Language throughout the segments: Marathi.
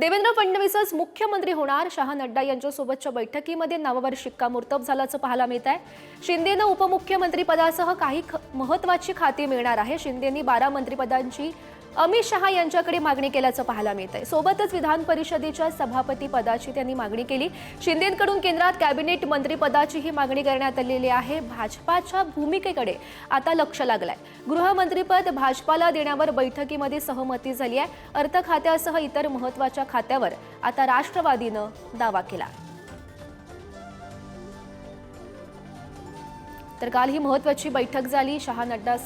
देवेंद्र फडणवीसच मुख्यमंत्री होणार. शहा नड्डा यांच्यासोबतच्या बैठकीमध्ये नावावर शिक्कामोर्तब झाल्याचं पाहायला मिळत आहे. शिंदेनं उपमुख्यमंत्री पदासह काही ख- महत्वाची खाती मिळणार आहे. शिंदेनी बारा मंत्रिपदांची अमित शहा यांच्याकडे मागणी केल्याचं पाहायला मिळत आहे सोबतच विधान परिषदेच्या सभापती पदाची त्यांनी मागणी केली. शिंदेकडून केंद्रात कॅबिनेट मंत्रिपदाचीही मागणी करण्यात आलेली आहे. भाजपाच्या भूमिकेकडे आता लक्ष लागलंय. गृहमंत्रीपद भाजपाला देण्यावर बैठकीमध्ये सहमती झाली आहे. अर्थ खात्यासह इतर महत्त्वाच्या खात्यावर आता राष्ट्रवादीनं दावा केला. तर काल ही महत्वाची बैठक झाली. शहा नड्डा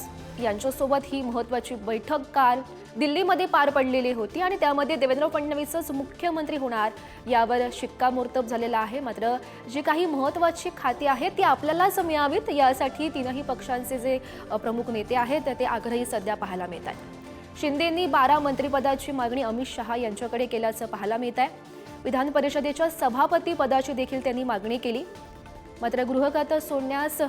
यांच्यासोबत ही महत्वाची बैठक काल दिल्लीमध्ये पार पडलेली होती आणि त्यामध्ये देवेंद्र फडणवीसच मुख्यमंत्री होणार यावर शिक्कामोर्तब झालेला आहे. मात्र जी काही महत्वाची खाती आहेत ती आपल्यालाच मिळावीत. यासाठी तीनही पक्षांचे जे प्रमुख नेते आहेत ते आग्रही सध्या पाहायला मिळत आहेत. शिंदेंनी बारा मंत्रिपदाची मागणी अमित शहा यांच्याकडे केल्याचं पाहायला मिळत आहे. विधान परिषदेच्या सभापती पदाची देखील त्यांनी मागणी केली. मात्र गृहखातं सोडण्यास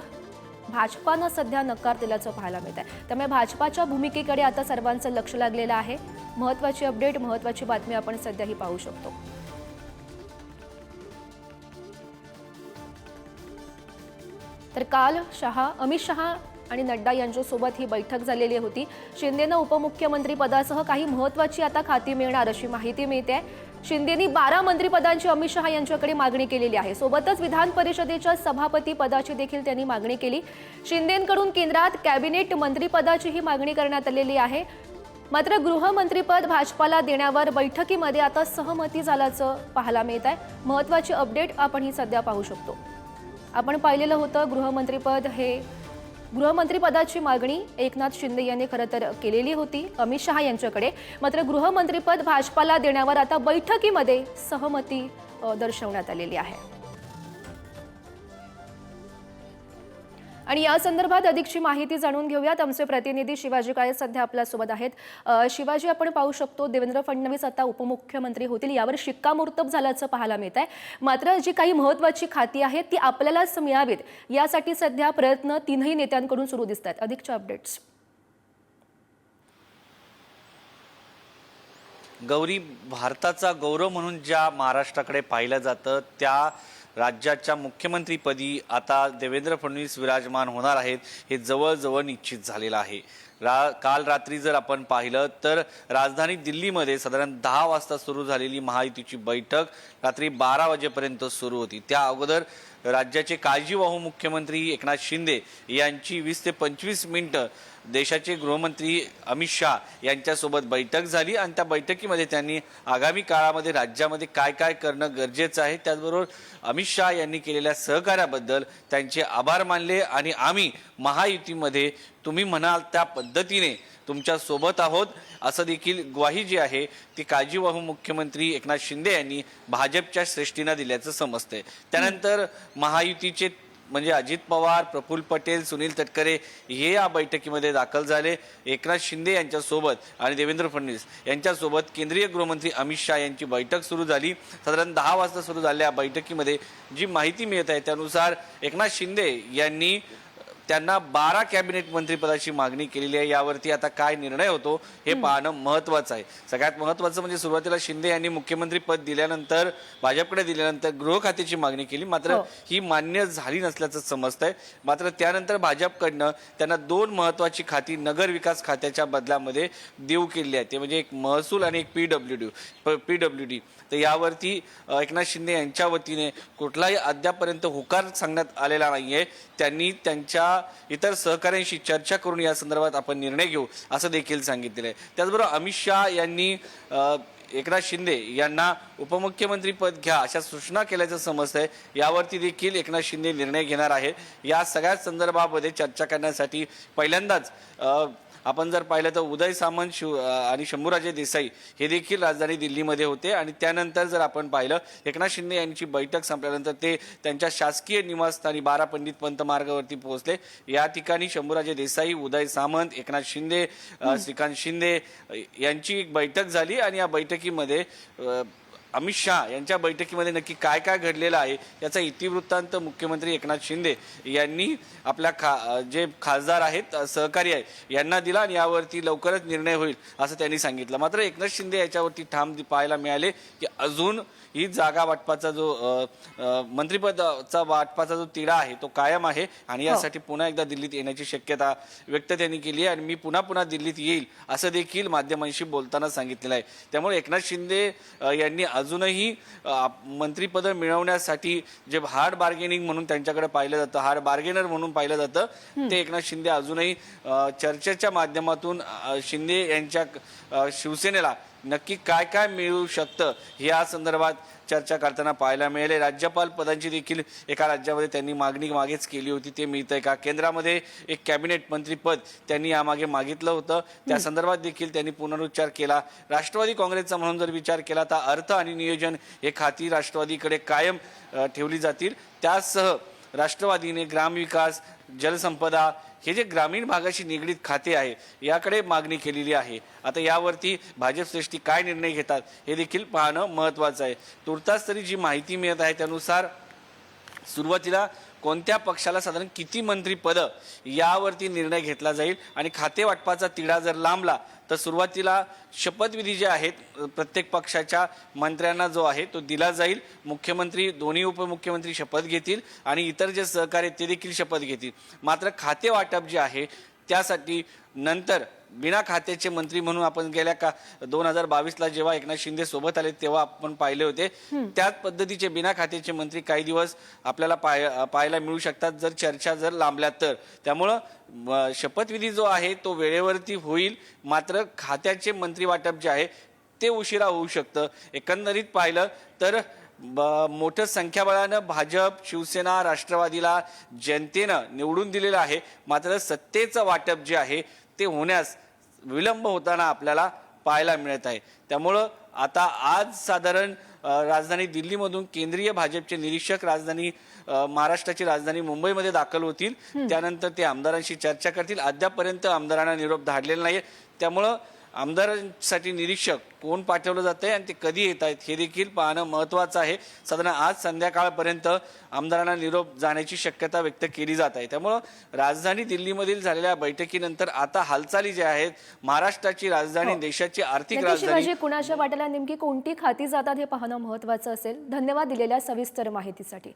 भाजपानं सध्या नकार दिल्याचं पाहायला मिळत आहे त्यामुळे भाजपाच्या भूमिकेकडे आता सर्वांचं लक्ष लागलेलं आहे. महत्वाची अपडेट महत्वाची बातमी आपण सध्या ही पाहू शकतो. तर काल शहा अमित शहा आणि नड्डा यांच्यासोबत ही बैठक झालेली होती. शिंदेनं उपमुख्यमंत्री पदासह काही महत्वाची आता खाती मिळणार अशी माहिती मिळते शिंदेनी बारा मंत्रिपदांची अमित शहा यांच्याकडे मागणी केलेली आहे. सोबतच विधान परिषदेच्या सभापती पदाची देखील त्यांनी मागणी केली. शिंदेकडून केंद्रात कॅबिनेट मंत्रिपदाचीही मागणी करण्यात आलेली आहे. मात्र गृहमंत्रीपद भाजपाला देण्यावर बैठकीमध्ये आता सहमती झाल्याचं पाहायला मिळत आहे. महत्वाची अपडेट आपण ही सध्या पाहू शकतो. आपण पाहिलेलं होतं गृहमंत्रीपद हे गृहमंत्रीपदाची मागणी एकनाथ शिंदे यांनी खरं तर केलेली होती. अमित शहा यांच्याकडे. मात्र गृहमंत्रीपद भाजपाला देण्यावर आता बैठकीमध्ये सहमती दर्शवण्यात आलेली आहे. आणि या संदर्भात अधिकची माहिती जाणून घेऊयात. आमचे प्रतिनिधी शिवाजी काळे सध्या आपल्यासोबत आहेत. शिवाजी आपण पाहू शकतो देवेंद्र फडणवीस आता उपमुख्यमंत्री होतील. यावर शिक्कामोर्तब झाल्याचं पाहायला मिळत आहे मात्र जी काही महत्वाची खाती आहेत ती आपल्यालाच मिळावीत. यासाठी सध्या प्रयत्न तीनही नेत्यांकडून सुरू दिसत आहेत अधिकच्या अपडेट्स गौरी भारताचा गौरव म्हणून ज्या महाराष्ट्राकडे पाहिलं जातं त्या राज्याच्या मुख्यमंत्रीपदी आता देवेंद्र फडणवीस विराजमान होणार आहेत हे जवळजवळ निश्चित झालेलं आहे. रा काल रात्री जर आपण पाहिलं तर राजधानी दिल्लीमध्ये साधारण दहा वाजता सुरू झालेली महायुतीची बैठक रात्री बारा वाजेपर्यंत सुरू होती. त्या अगोदर राज्याचे काळजीवाहू मुख्यमंत्री एकनाथ शिंदे यांची वीस ते पंचवीस मिनिटं देशाचे गृहमंत्री अमित शहा यांच्यासोबत बैठक झाली आणि त्या बैठकीमध्ये त्यांनी आगामी काळामध्ये राज्यामध्ये काय काय करणं गरजेचं आहे त्याचबरोबर अमित शहा यांनी केलेल्या सहकार्याबद्दल त्यांचे आभार मानले आणि आम्ही महायुतीमध्ये तुम्ही म्हणाल त्या पद्धतीने तुमच्यासोबत आहोत. असं देखील ग्वाही जी आहे ती काळजीवाहू मुख्यमंत्री एकनाथ शिंदे यांनी भाजपच्या श्रेष्ठीनं दिल्याचं समजतंय. त्यानंतर महायुतीचे म्हणजे अजित पवार प्रफुल्ल पटेल सुनील तटकरे हे या बैठकीमध्ये दाखल झाले. एकनाथ शिंदे यांच्यासोबत आणि देवेंद्र फडणवीस यांच्यासोबत केंद्रीय गृहमंत्री अमित शहा यांची बैठक सुरू झाली. साधारण दहा वाजता सुरू झालेल्या या बैठकीमध्ये जी माहिती मिळत आहे त्यानुसार एकनाथ शिंदे यांनी त्यांना बारा कॅबिनेट मंत्रिपदाची मागणी केलेली आहे. यावरती आता काय निर्णय होतो हे पाहणं महत्वाचं आहे. सगळ्यात महत्वाचं म्हणजे सुरुवातीला शिंदे यांनी मुख्यमंत्री पद दिल्यानंतर भाजपकडे दिल्यानंतर गृह खात्याची मागणी केली. मात्र हो. ही मान्य झाली नसल्याचं समजतंय. मात्र त्यानंतर भाजपकडनं त्यांना दोन महत्वाची खाती नगर विकास खात्याच्या बदलामध्ये देऊ केली आहे ते म्हणजे एक महसूल आणि एक P W D P W D तर यावरती एकनाथ शिंदे यांच्या वतीने कुठलाही अद्यापर्यंत होकार सांगण्यात आलेला नाहीये. त्यांनी त्यांच्या इतर सहकाऱ्यांशी चर्चा करून या संदर्भात आपण निर्णय घेऊ असं देखील सांगितलेलं आहे. त्याचबरोबर अमित शहा यांनी एकनाथ शिंदे यांना उपमुख्यमंत्री पद घ्या अशा सूचना केल्याचं समजतंय. यावरती देखील एकनाथ शिंदे निर्णय घेणार आहे या सगळ्याच संदर्भामध्ये चर्चा करण्यासाठी पहिल्यांदाच आपण जर पाहिलं तर उदय सामंत शिव आणि शंभूराजे देसाई हे देखील राजधानी दिल्लीमध्ये होते. आणि त्यानंतर जर आपण पाहिलं एकनाथ शिंदे यांची बैठक संपल्यानंतर ते त्यांच्या शासकीय निवासस्थानी बारा पंडित पंत मार्गावरती पोहोचले. या ठिकाणी शंभूराजे देसाई उदय सामंत एकनाथ शिंदे श्रीकांत शिंदे यांची एक बैठक झाली. आणि या बैठक बैठकीमध्ये अमित शहा यांच्या बैठकीमध्ये नक्की काय काय घडलेलं आहे याचा इतिवृत्तांत मुख्यमंत्री एकनाथ शिंदे यांनी आपल्या खा जे खासदार आहेत सहकारी आहे यांना दिला आणि यावरती लवकरच निर्णय होईल असं त्यांनी सांगितलं. मात्र एकनाथ शिंदे याच्यावरती ठाम पाहायला मिळाले की अजून ही जागा वाटपाचा जो मंत्रिपदाचा वाटपाचा जो तिढा आहे तो कायम आहे. आणि यासाठी पुन्हा एकदा दिल्लीत येण्याची शक्यता व्यक्त त्यांनी केली आहे. आणि मी पुन्हा पुन्हा दिल्लीत येईल असं देखील माध्यमांशी बोलताना सांगितलेलं आहे. त्यामुळे एकनाथ शिंदे यांनी अजूनही मंत्रिपद मिळवण्यासाठी जे हार्ड बार्गेनिंग म्हणून त्यांच्याकडे पाहिलं जातं हार्ड बार्गेनर म्हणून पाहिलं जातं ते एकनाथ शिंदे अजूनही चर्चेच्या माध्यमातून शिंदे यांच्या शिवसेनेला नक्की काय काय मिळू शकतं या संदर्भात चर्चा करताना पाहायला मिळाले. राज्यपाल पदांची देखील एका राज्यामध्ये त्यांनी मागणी मागेच केली होती ते मिळतंय का? केंद्रामध्ये एक कॅबिनेट मंत्रीपद त्यांनी यामागे मागितलं होतं. त्या संदर्भात देखील त्यांनी पुनरुच्चार केला. राष्ट्रवादी काँग्रेसचा म्हणून जर विचार केला तर अर्थ आणि नियोजन हे खाती राष्ट्रवादीकडे कायम ठेवली जातील. त्यासह राष्ट्रवादीने ग्रामविकास जलसंपदा हे जे ग्रामीण भागाशी निगडीत खाते आहे याकडे मागणी केलेली आहे. आता यावरती भाजप श्रेष्ठी काय निर्णय घेतात हे देखील पाहणं महत्त्वाचं आहे. तुर्तास तरी जी माहिती मिळत आहे त्यानुसार सुरुवातीला कोणत्या पक्षाला साधारण किती मंत्रीपदं यावरती निर्णय घेतला जाईल आणि खाते वाटपाचा तिढा जर लांबला तर सुरुवातीला शपथविधी जे आहेत प्रत्येक पक्षाच्या मंत्र्यांना जो आहे तो दिला जाईल. मुख्यमंत्री दोन्ही उपमुख्यमंत्री शपथ घेतील आणि इतर जे सहकारी ते देखील शपथ घेतील. मात्र खाते वाटप जे आहे त्यासाठी नंतर बिना खात्याचे मंत्री म्हणून आपण गेल्या का दोन हजार बावीसला जेव्हा एकनाथ शिंदे सोबत आले तेव्हा आपण पाहिले होते. त्याच पद्धतीचे बिना खात्याचे मंत्री काही दिवस आपल्याला पाय पाहायला मिळू शकतात जर चर्चा जर लांबल्या तर. त्यामुळं शपथविधी जो आहे तो वेळेवरती होईल. मात्र खात्याचे मंत्री वाटप जे आहे ते उशिरा होऊ शकतं. एकंदरीत पाहिलं तर मोठ्या संख्याबळानं भाजप शिवसेना राष्ट्रवादीला जनतेनं निवडून दिलेलं आहे. मात्र सत्तेचं वाटप जे आहे ते होण्यास विलंब होताना आपल्याला पाहायला मिळत आहे. त्यामुळं आता आज साधारण राजधानी दिल्लीमधून केंद्रीय भाजपचे निरीक्षक राजधानी महाराष्ट्राची राजधानी मुंबईमध्ये दाखल होतील. त्यानंतर ते आमदारांशी चर्चा करतील. अद्यापपर्यंत आमदारांना निरोप धाडलेला नाही त्यामुळं आमदारांसाठी निरीक्षक कोण पाठवलं जातंय आणि ते कधी येत आहेत हे देखील पाहणं महत्त्वाचं आहे. साधारण आज संध्याकाळपर्यंत आमदारांना निरोप जाण्याची शक्यता व्यक्त केली जात आहे. त्यामुळं राजधानी दिल्लीमधील झालेल्या बैठकीनंतर आता हालचाली ज्या आहेत महाराष्ट्राची राजधानी देशाची आर्थिक राजधानी कुणाच्या वाट्याला नेमकी कोणती खाती जातात हे पाहणं महत्वाचं असेल. धन्यवाद दिलेल्या सविस्तर माहितीसाठी.